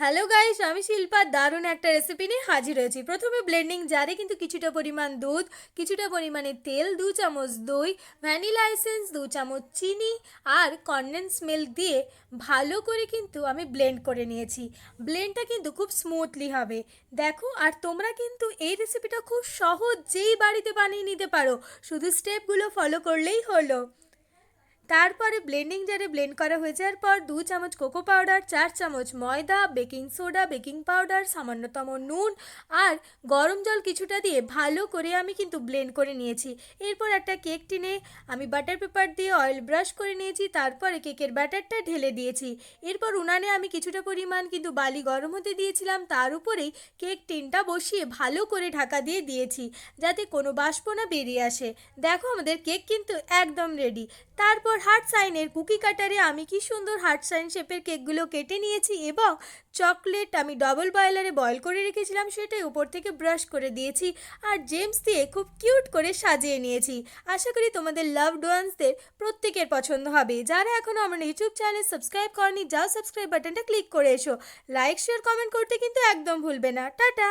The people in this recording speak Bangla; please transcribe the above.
হ্যালো গাইস আমি শিল্পা। দারুণ একটা রেসিপি নিয়ে হাজির হয়েছি। প্রথমে ব্লেন্ডিং জারে কিন্তু কিছুটা পরিমাণ দুধ, কিছুটা পরিমাণে তেল, দু চামচ দই ভ্যানিলা এসেন্স দু চামচ চিনি আর কনডেন্স মিল্ক দিয়ে ভালো করে কিন্তু আমি ব্লেন্ড করে নিয়েছি। ব্লেন্ডটা কিন্তু খুব স্মুথলি হবে। দেখো, আর তোমরা কিন্তু এই রেসিপিটা খুব সহজেই বাড়িতে বানিয়ে নিতে পারো। শুধু স্টেপগুলো ফলো করলেই হলো। তারপরে ব্লেন্ডিং জারে ব্লেন্ড করা হয়ে যাওয়ার পর দু চামচ কোকো পাউডার, চার চামচ ময়দা, বেকিং সোডা, বেকিং পাউডার, সামান্যতম নুন আর গরম জল কিছুটা দিয়ে ভালো করে আমি কিন্তু ব্লেন্ড করে নিয়েছি। এরপর একটা কেক টিনে আমি বাটার পেপার দিয়ে অয়েল ব্রাশ করে নিয়েছি, তারপরে কেকের ব্যাটারটা ঢেলে দিয়েছি। এরপর উনানে আমি কিছুটা পরিমাণ কিন্তু বালি গরম হতে দিয়েছিলাম, তার উপরেই কেক টিনটা বসিয়ে ভালো করে ঢাকা দিয়ে দিয়েছি, যাতে কোনো বাষ্প না বেরিয়ে আসে। দেখো আমাদের কেক কিন্তু একদম রেডি। তারপর হার্ট সাইনের কুকি কাটারে আমি কি সুন্দর হার্ট সাইন শেপের কেকগুলো কেটে নিয়েছি এবং চকলেট আমি ডবল বয়লারে বয়েল করে রেখেছিলাম সেটাই উপর থেকে ব্রাশ করে দিয়েছি আর জেমস দিয়ে খুব কিউট করে সাজিয়ে নিয়েছি। আশা করি তোমাদের লাভ ওয়ান্সদের প্রত্যেকের পছন্দ হবে। যারা এখনও আমার ইউটিউব চ্যানেল সাবস্ক্রাইব করনি, যাও সাবস্ক্রাইব বাটনটা ক্লিক করে এসো। লাইক, শেয়ার, কমেন্ট করতে কিন্তু একদম ভুলবে না। টাটা!